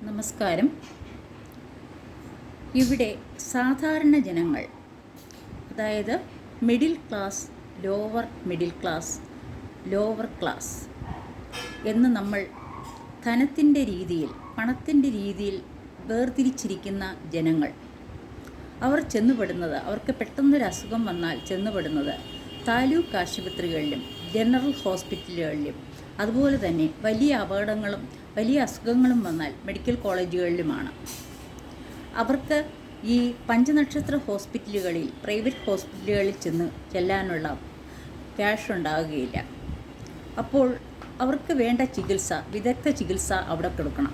നമസ്കാരം. ഇവിടെ സാധാരണ ജനങ്ങൾ അതായത് middle class lower middle class lower class എന്ന് നമ്മൾ ധനത്തിന്റെ രീതിയിൽ പണത്തിന്റെ രീതിയിൽ വേർതിരിച്ചിരിക്കുന്ന ജനങ്ങൾ. അവർ ചെന്നുപെടുന്നത് അവർക്ക് പെട്ടെന്നൊരു അസുഖം വന്നാൽ ചെന്നുപെടുന്നത് താലൂക്ക് ആശുപത്രികളിലും ജനറൽ ഹോസ്പിറ്റലുകളിലും അതുപോലെ തന്നെ വലിയ അപകടങ്ങളും വലിയ അസുഖങ്ങളും വന്നാൽ മെഡിക്കൽ കോളേജുകളിലുമാണ്. അവർക്ക് ഈ പഞ്ചനക്ഷത്ര ഹോസ്പിറ്റലുകളിൽ പ്രൈവറ്റ് ഹോസ്പിറ്റലുകളിൽ ചെന്ന് ചെല്ലാനുള്ള ക്യാഷ് ഉണ്ടാവുകയില്ല. അപ്പോൾ അവർക്ക് വേണ്ട ചികിത്സ വിദഗ്ധ ചികിത്സ അവിടെ കൊടുക്കണം.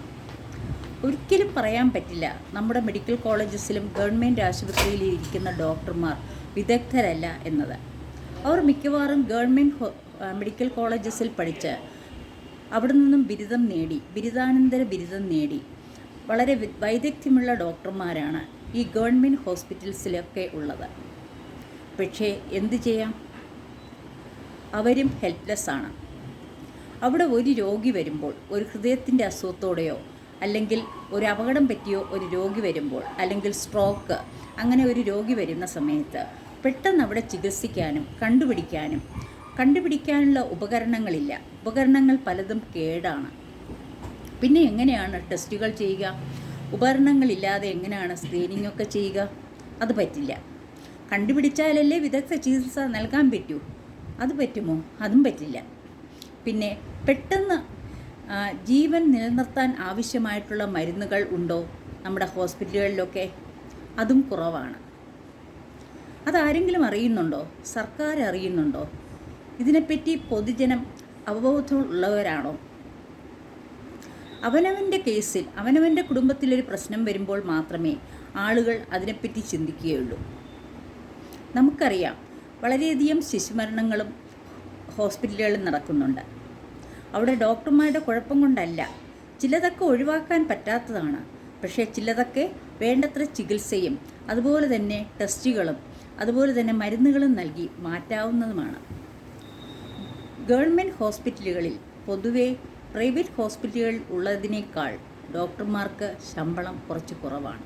ഒരിക്കലും പറയാൻ പറ്റില്ല നമ്മുടെ മെഡിക്കൽ കോളേജസിലും ഗവൺമെന്റ് ആശുപത്രിയിലും ഇരിക്കുന്ന ഡോക്ടർമാർ വിദഗ്ധരല്ല എന്നത്. അവർ മിക്കവാറും ഗവൺമെന്റ് മെഡിക്കൽ കോളേജസിൽ പഠിച്ച് അവിടെ നിന്നും ബിരുദം നേടി ബിരുദാനന്തര ബിരുദം നേടി. വളരെ വൈദഗ്ധ്യമുള്ള ഡോക്ടർമാരാണ് ഈ ഗവൺമെന്റ് ഹോസ്പിറ്റൽസിലൊക്കെ ഉള്ളത്. പക്ഷേ എന്തു ചെയ്യാം? അവരും ഹെൽപ്ലെസ് ആണ്. അവിടെ ഒരു രോഗി വരുമ്പോൾ ഒരു ഹൃദയത്തിന്റെ അസുഖത്തോടെയോ അല്ലെങ്കിൽ ഒരു അപകടം പറ്റിയോ ഒരു രോഗി വരുമ്പോൾ അല്ലെങ്കിൽ സ്ട്രോക്ക് അങ്ങനെ ഒരു രോഗി വരുന്ന സമയത്ത് പെട്ടെന്ന് അവിടെ ചികിത്സിക്കാനും കണ്ടുപിടിക്കാനും കണ്ടുപിടിക്കാനുള്ള ഉപകരണങ്ങളില്ല. ഉപകരണങ്ങൾ പലതും കേടാണ്. പിന്നെ എങ്ങനെയാണ് ടെസ്റ്റുകൾ ചെയ്യുക? ഉപകരണങ്ങളില്ലാതെ എങ്ങനെയാണ് സ്ക്രീനിംഗ് ഒക്കെ ചെയ്യുക? അത് പറ്റില്ല. കണ്ടുപിടിച്ചാലല്ലേ വിദഗ്ധ ചികിത്സ നൽകാൻ പറ്റൂ. അത് പറ്റുമോ? അതും പറ്റില്ല. പിന്നെ പെട്ടെന്ന് ജീവൻ നിലനിർത്താൻ ആവശ്യമായിട്ടുള്ള മരുന്നുകൾ ഉണ്ടോ? നമ്മുടെ ഹോസ്പിറ്റലുകളിലൊക്കെ അതും കുറവാണ്. അതാരെങ്കിലും അറിയുന്നുണ്ടോ? സർക്കാർ അറിയുന്നുണ്ടോ? ഇതിനെപ്പറ്റി പൊതുജനം അവബോധമുള്ളവരാണോ അവനവന്റെ കേസിൽ അവനവന്റെ കുടുംബത്തിലൊരു പ്രശ്നം വരുമ്പോൾ മാത്രമേ ആളുകൾ അതിനെപ്പറ്റി ചിന്തിക്കുകയുള്ളൂ. നമുക്കറിയാം വളരെയധികം ശിശുമരണങ്ങളും ഹോസ്പിറ്റലുകളിൽ നടക്കുന്നുണ്ട്. അവിടെ ഡോക്ടർമാരുടെ കുഴപ്പം കൊണ്ടല്ല ചിലതൊക്കെ ഒഴിവാക്കാൻ പറ്റാത്തതാണ്. പക്ഷേ ചിലതൊക്കെ വേണ്ടത്ര ചികിത്സയും അതുപോലെ തന്നെ ടെസ്റ്റുകളും അതുപോലെ തന്നെ മരുന്നുകളും നൽകി മാറ്റാവുന്നതുമാണ്. ഗവൺമെന്റ് ഹോസ്പിറ്റലുകളിൽ പൊതുവെ പ്രൈവറ്റ് ഹോസ്പിറ്റലുകൾ ഉള്ളതിനേക്കാൾ ഡോക്ടർമാർക്ക് ശമ്പളം കുറച്ച് കുറവാണ്.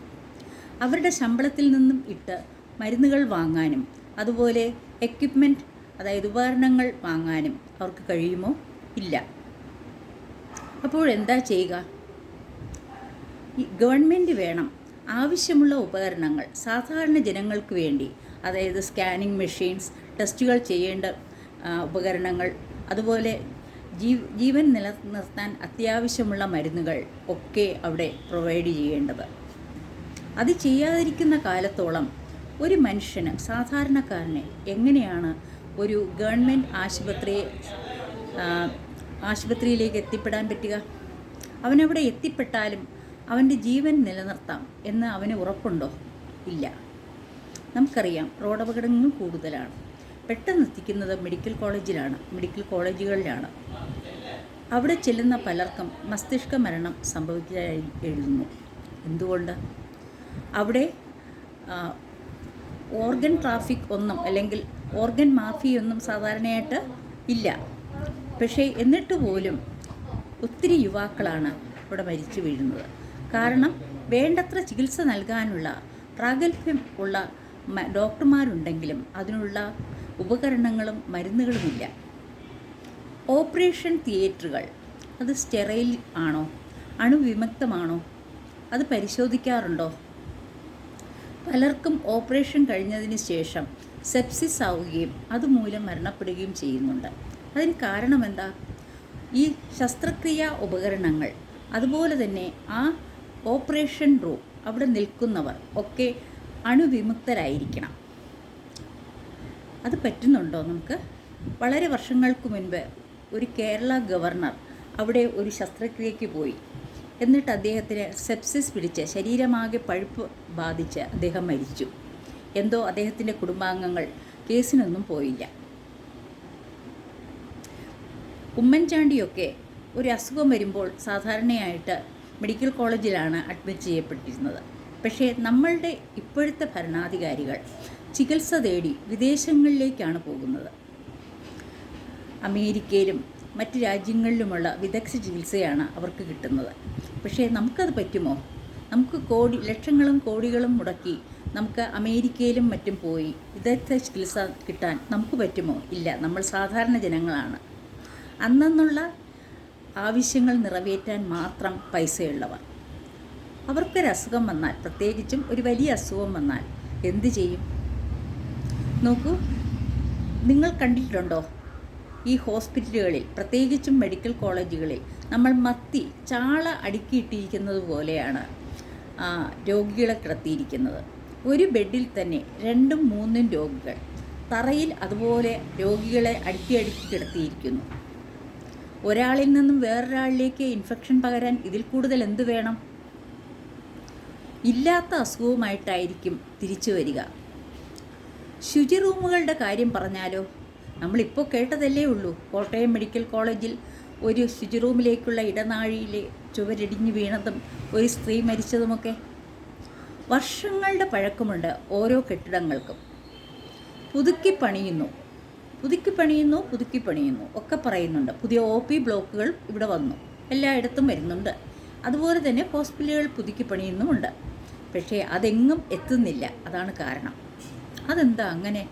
അവരുടെ ശമ്പളത്തിൽ നിന്നും ഇട്ട് മരുന്നുകൾ വാങ്ങാനും അതുപോലെ എക്യുപ്മെന്റ് അതായത് ഉപകരണങ്ങൾ വാങ്ങാനും അവർക്ക് കഴിയുമോ? ഇല്ല. അപ്പോൾ എന്താ ചെയ്യുക? ഗവൺമെന്റ് വേണം ആവശ്യമുള്ള ഉപകരണങ്ങൾ സാധാരണ ജനങ്ങൾക്ക് വേണ്ടി അതായത് സ്കാനിങ് മെഷീൻസ് ടെസ്റ്റുകൾ ചെയ്യേണ്ട ഉപകരണങ്ങൾ അതുപോലെ ജീവൻ നിലനിർത്താൻ അത്യാവശ്യമുള്ള മരുന്നുകൾ ഒക്കെ അവിടെ പ്രൊവൈഡ് ചെയ്യേണ്ടത്. അത് ചെയ്യാതിരിക്കുന്ന കാലത്തോളം ഒരു മനുഷ്യന് സാധാരണക്കാരന് എങ്ങനെയാണ് ഒരു ഗവൺമെന്റ് ആശുപത്രിയെ ആശുപത്രിയിലേക്ക് എത്തിപ്പെടാൻ പറ്റുക? അവനവിടെ എത്തിപ്പെട്ടാലും അവന്റെ ജീവൻ നിലനിർത്താം എന്ന് അവന് ഉറപ്പുണ്ടോ? ഇല്ല. നമുക്കറിയാം റോഡപകടങ്ങൾ കൂടുതലാണ്. പെട്ടെന്ന് എത്തിക്കുന്നത് മെഡിക്കൽ കോളേജിലാണ് മെഡിക്കൽ കോളേജുകളിലാണ്. അവിടെ ചെല്ലുന്ന പലർക്കും മസ്തിഷ്ക മരണം സംഭവിച്ചതായി എഴുതുന്നു. എന്തുകൊണ്ട്? അവിടെ ഓർഗൻ ട്രാഫിക് ഒന്നും അല്ലെങ്കിൽ ഓർഗൻ മാഫിയൊന്നും സാധാരണയായിട്ട് ഇല്ല. പക്ഷേ എന്നിട്ട് പോലും ഒത്തിരി യുവാക്കളാണ് ഇവിടെ മരിച്ചു വീഴുന്നത്. കാരണം വേണ്ടത്ര ചികിത്സ നൽകാനുള്ള പ്രാഗൽഭ്യം ഉള്ള ഡോക്ടർമാരുണ്ടെങ്കിലും അതിനുള്ള ഉപകരണങ്ങളും മരുന്നുകളുമില്ല. ഓപ്പറേഷൻ തിയേറ്ററുകൾ അത് സ്റ്റെറൈൽ ആണോ? അണുവിമുക്തമാണോ? അത് പരിശോധിക്കാറുണ്ടോ? പലർക്കും ഓപ്പറേഷൻ കഴിഞ്ഞതിന് ശേഷം സെപ്സിസ് ആവുകയും അതുമൂലം മരണപ്പെടുകയും ചെയ്യുന്നുണ്ട്. അതിന് കാരണമെന്താ? ഈ ശസ്ത്രക്രിയാ ഉപകരണങ്ങൾ അതുപോലെ തന്നെ ആ ഓപ്പറേഷൻ റൂം അവിടെ നിൽക്കുന്നവർ ഒക്കെ അണുവിമുക്തരായിരിക്കണം. അത് പറ്റുന്നുണ്ടോ നമുക്ക്? വളരെ വർഷങ്ങൾക്ക് മുൻപ് ഒരു കേരള ഗവർണർ അവിടെ ഒരു ശസ്ത്രക്രിയയ്ക്ക് പോയി. എന്നിട്ട് അദ്ദേഹത്തിന് സെപ്സിസ് പിടിച്ച് ശരീരമാകെ പഴുപ്പ് ബാധിച്ച് അദ്ദേഹം മരിച്ചു. എന്തോ അദ്ദേഹത്തിന്റെ കുടുംബാംഗങ്ങൾ കേസിനൊന്നും പോയില്ല. ഉമ്മൻചാണ്ടിയൊക്കെ ഒരു അസുഖം വരുമ്പോൾ സാധാരണയായിട്ട് മെഡിക്കൽ കോളേജിലാണ് അഡ്മിറ്റ് ചെയ്യപ്പെട്ടിരുന്നത്. പക്ഷേ നമ്മളുടെ ഇപ്പോഴത്തെ ഭരണാധികാരികൾ ചികിത്സ തേടി വിദേശങ്ങളിലേക്കാണ് പോകുന്നത്. അമേരിക്കയിലും മറ്റ് രാജ്യങ്ങളിലുമുള്ള വിദഗ്ധ ചികിത്സയാണ് അവർക്ക് കിട്ടുന്നത്. പക്ഷേ നമുക്കത് പറ്റുമോ? നമുക്ക് കോടി ലക്ഷങ്ങളും കോടികളും മുടക്കി നമുക്ക് അമേരിക്കയിലും മറ്റും പോയി വിദഗ്ധ ചികിത്സ കിട്ടാൻ നമുക്ക് പറ്റുമോ? ഇല്ല നമ്മൾ സാധാരണ ജനങ്ങളാണ്. അന്നെന്നുള്ള ആവശ്യങ്ങൾ നിറവേറ്റാൻ മാത്രം പൈസയുള്ളവർ. അവർക്കൊരസുഖം വന്നാൽ പ്രത്യേകിച്ചും ഒരു വലിയ അസുഖം വന്നാൽ എന്തു ചെയ്യും? നോക്കൂ. നിങ്ങൾ കണ്ടിട്ടുണ്ടോ? ഈ ഹോസ്പിറ്റലുകളിൽ പ്രത്യേകിച്ചും മെഡിക്കൽ കോളേജുകളിൽ നമ്മൾ മത്തി ചാള അടുക്കിയിട്ടിരിക്കുന്നത് പോലെയാണ് രോഗികളെ കിടത്തിയിരിക്കുന്നത്. ഒരു ബെഡിൽ തന്നെ രണ്ടും മൂന്നും രോഗികൾ തറയിൽ അതുപോലെ രോഗികളെ അടുക്കി അടുക്കി കിടത്തിയിരിക്കുന്നു. ഒരാളിൽ നിന്നും വേറൊരാളിലേക്ക് ഇൻഫെക്ഷൻ പകരാൻ ഇതിൽ കൂടുതൽ എന്ത് വേണം? ഇല്ലാത്ത അസുഖവുമായിട്ടായിരിക്കും തിരിച്ചു വരിക. ശുചി റൂമുകളുടെ കാര്യം പറഞ്ഞാലോ? നമ്മളിപ്പോൾ കേട്ടതല്ലേ ഉള്ളൂ. കോട്ടയം മെഡിക്കൽ കോളേജിൽ ഒരു ശുചി റൂമിലേക്കുള്ള ഇടനാഴിയിലെ ചുവരിടിഞ്ഞു വീണതും ഒരു സ്ത്രീ മരിച്ചതുമൊക്കെ. വർഷങ്ങളുടെ പഴക്കമുണ്ട് ഓരോ കെട്ടിടങ്ങൾക്കും. പുതുക്കി പണിയുന്നു. പുതുക്കി പണിയുന്നു പുതുക്കി പണിയുന്നു ഒക്കെ പറയുന്നുണ്ട്. പുതിയ ഒ പി ബ്ലോക്കുകൾ ഇവിടെ വന്നു. എല്ലായിടത്തും വരുന്നുണ്ട്. അതുപോലെ തന്നെ ഹോസ്പിറ്റലുകൾ പുതുക്കി പണിയുന്നുമുണ്ട്. പക്ഷേ അതെങ്ങും എത്തുന്നില്ല. അതാണ് കാരണം. അതെന്താ അങ്ങനെ?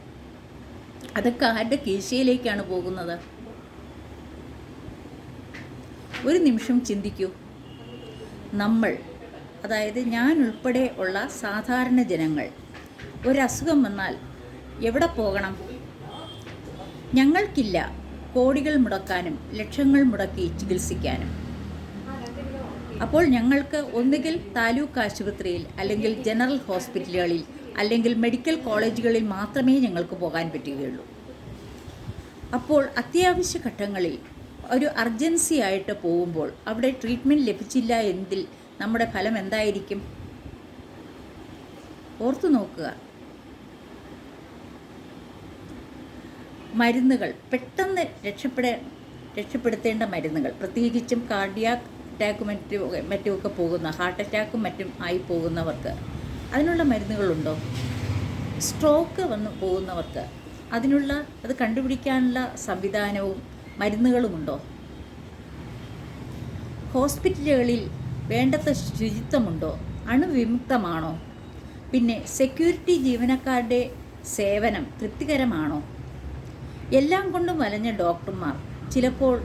അതൊക്കെ ആരുടെ കീശയിലേക്കാണ് പോകുന്നത്? ഒരു നിമിഷം ചിന്തിക്കൂ. നമ്മൾ അതായത് ഞാൻ ഉൾപ്പെടെ ഉള്ള സാധാരണ ജനങ്ങൾ ഒരസുഖം വന്നാൽ എവിടെ പോകണം? ഞങ്ങൾക്കില്ല കോടികൾ മുടക്കാനും ലക്ഷങ്ങൾ മുടക്കി ചികിത്സിക്കാനും. അപ്പോൾ ഞങ്ങൾക്ക് ഒന്നുകിൽ താലൂക്ക് ആശുപത്രിയിൽ അല്ലെങ്കിൽ ജനറൽ ഹോസ്പിറ്റലുകളിൽ അല്ലെങ്കിൽ മെഡിക്കൽ കോളേജുകളിൽ മാത്രമേ ഞങ്ങൾക്ക് പോകാൻ പറ്റുകയുള്ളൂ. അപ്പോൾ അത്യാവശ്യ ഘട്ടങ്ങളിൽ ഒരു അർജൻസി ആയിട്ട് പോകുമ്പോൾ അവിടെ ട്രീറ്റ്മെന്റ് ലഭിച്ചില്ല എങ്കിൽ നമ്മുടെ ഫലം എന്തായിരിക്കും? ഓർത്തു നോക്കുക. മരുന്നുകൾ പെട്ടെന്ന് രക്ഷപ്പെട രക്ഷപ്പെടുത്തേണ്ട മരുന്നുകൾ. പ്രത്യേകിച്ചും കാർഡിയാക് അറ്റാക്കും മറ്റും മറ്റുമൊക്കെ പോകുന്ന ഹാർട്ട് അറ്റാക്കും മറ്റും ആയി പോകുന്നവർക്ക് അതിനുള്ള മരുന്നുകളുണ്ടോ? സ്ട്രോക്ക് വന്ന് പോകുന്നവർക്ക് അതിനുള്ള അത് കണ്ടുപിടിക്കാനുള്ള സംവിധാനവും മരുന്നുകളുമുണ്ടോ? ഹോസ്പിറ്റലുകളിൽ വേണ്ടത്ര ശുചിത്വമുണ്ടോ? അണുവിമുക്തമാണോ? പിന്നെ സെക്യൂരിറ്റി ജീവനക്കാരുടെ സേവനം തൃപ്തികരമാണോ? എല്ലാം കൊണ്ടും വലഞ്ഞ ഡോക്ടർമാർ ചിലപ്പോൾ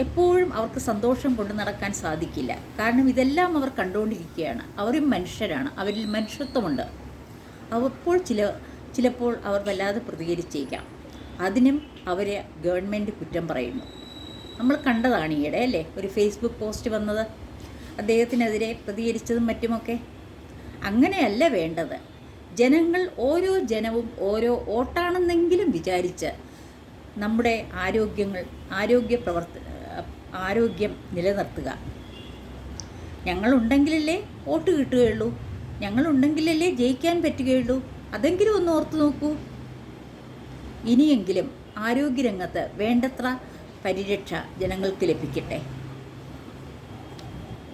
എപ്പോഴും അവർക്ക് സന്തോഷം കൊണ്ടു നടക്കാൻ സാധിക്കില്ല. കാരണം ഇതെല്ലാം അവർ കണ്ടുകൊണ്ടിരിക്കുകയാണ്. അവരും മനുഷ്യരാണ്. അവരിൽ മനുഷ്യത്വമുണ്ട്. അപ്പോൾ ചില ചിലപ്പോൾ അവർ വല്ലാതെ പ്രതികരിച്ചേക്കാം. അതിനും അവരെ ഗവൺമെന്റ് കുറ്റം പറയുന്നു. നമ്മൾ കണ്ടതാണ് ഈയിടെ അല്ലേ? ഒരു ഫേസ്ബുക്ക് പോസ്റ്റ് വന്നത്. അദ്ദേഹത്തിനെതിരെ പ്രതികരിച്ചതും മറ്റുമൊക്കെ. അങ്ങനെയല്ല വേണ്ടത്. ജനങ്ങൾ ഓരോ ജനവും ഓരോ ഓട്ടാണെന്നെങ്കിലും വിചാരിച്ച് നമ്മുടെ ആരോഗ്യങ്ങൾ ആരോഗ്യ പ്രവർത്ത ആരോഗ്യം നിലനിർത്തുക. ഞങ്ങളുണ്ടെങ്കിലല്ലേ വോട്ട് കിട്ടുകയുള്ളൂ. ഞങ്ങളുണ്ടെങ്കിലല്ലേ ജയിക്കാൻ പറ്റുകയുള്ളൂ. അതെങ്കിലും ഒന്ന് ഓർത്തു നോക്കൂ. ഇനിയെങ്കിലും ആരോഗ്യരംഗത്ത് വേണ്ടത്ര പരിരക്ഷ ജനങ്ങൾക്ക് ലഭിക്കട്ടെ.